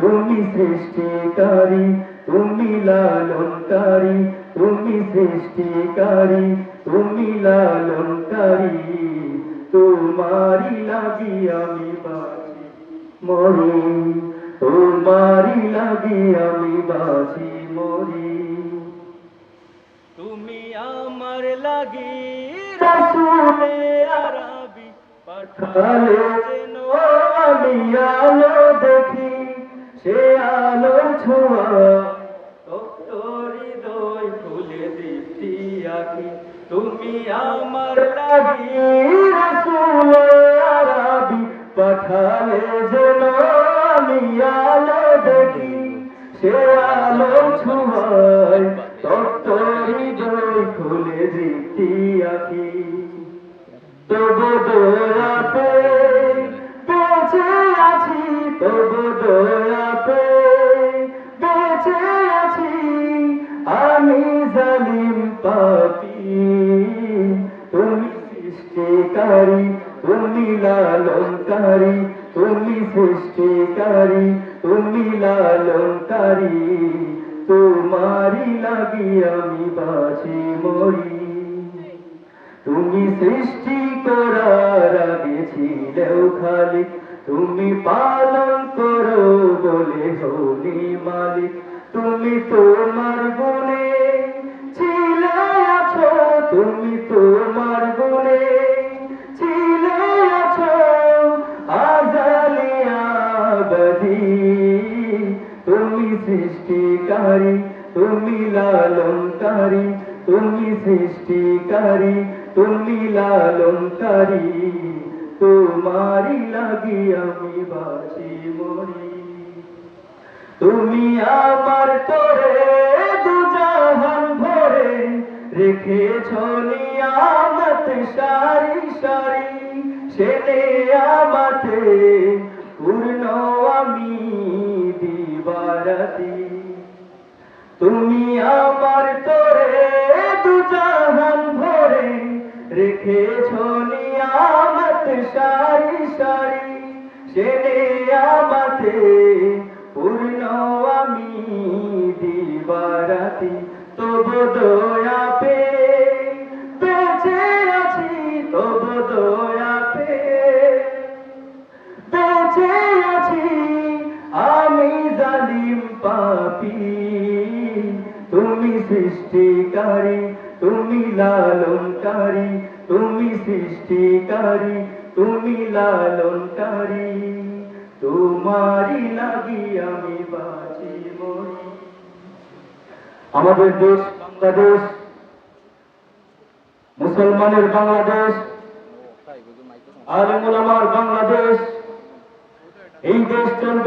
তুমি সৃষ্টিকারী, তুমি লালনকারী, তুমি সৃষ্টিকারী, তুমি লালনকারী। তোমারি লাগি আমি বাঁচি, মরি। তোমারি লাগি আমি বাঁচি, মরি। তুমি আমার লাগি রসুলে আরবি পাঠালে আমি আলো সে আলো ছোঁয়া। হৃদয় খুলে দিতি আখি তুমি আমার লাগি রসুলে আরবি। পাঠালে যেন আমি আলো দেখি। সে আলো ছোঁয়ায় তোর হৃদয় খুলে দিতি আখি তবু দয়া সৃষ্টিকারী তুমি লালনকারী তুমি সৃষ্টিকারী তুমি লালনকারী তোমারি লাগি আমি বাঁচি মরি। তুমি সৃষ্টি করার আগে ছিলেও খালি। তুমি পালন করো বলে হলি মালিক। তুমি তোমার গুণে সৃষ্টিকারী, তুমি লালনকারী তুমি সৃষ্টিকারী, তুমি লালনকারী তোমারি লাগি আমি বাঁচি মরি। তুমি আমার তোরে দুজাহান ভরে রেখেছ নিয়ামত সারি সারি। সেনে আমাতে পূর্ণ আমি দিবারাতি তুমি আমার তোরে দুজাহান ভরে রেখেছ নিয়ামত সারি সারি। সেনে আমাতে পূর্ণ আমি দিবারাতি। তবু দয়া পাপি। তুমি সৃষ্টিকারী, তুমি লালনকারী, তুমি সৃষ্টিকারী, তুমি লালনকারী। তোমারি লাগি আমি বাঁচি মরি। আমাদের দেশ বাংলাদেশ, মুসলমানের বাংলাদেশ আলমুলামার বাংলাদেশ, এই দেশ কোরআন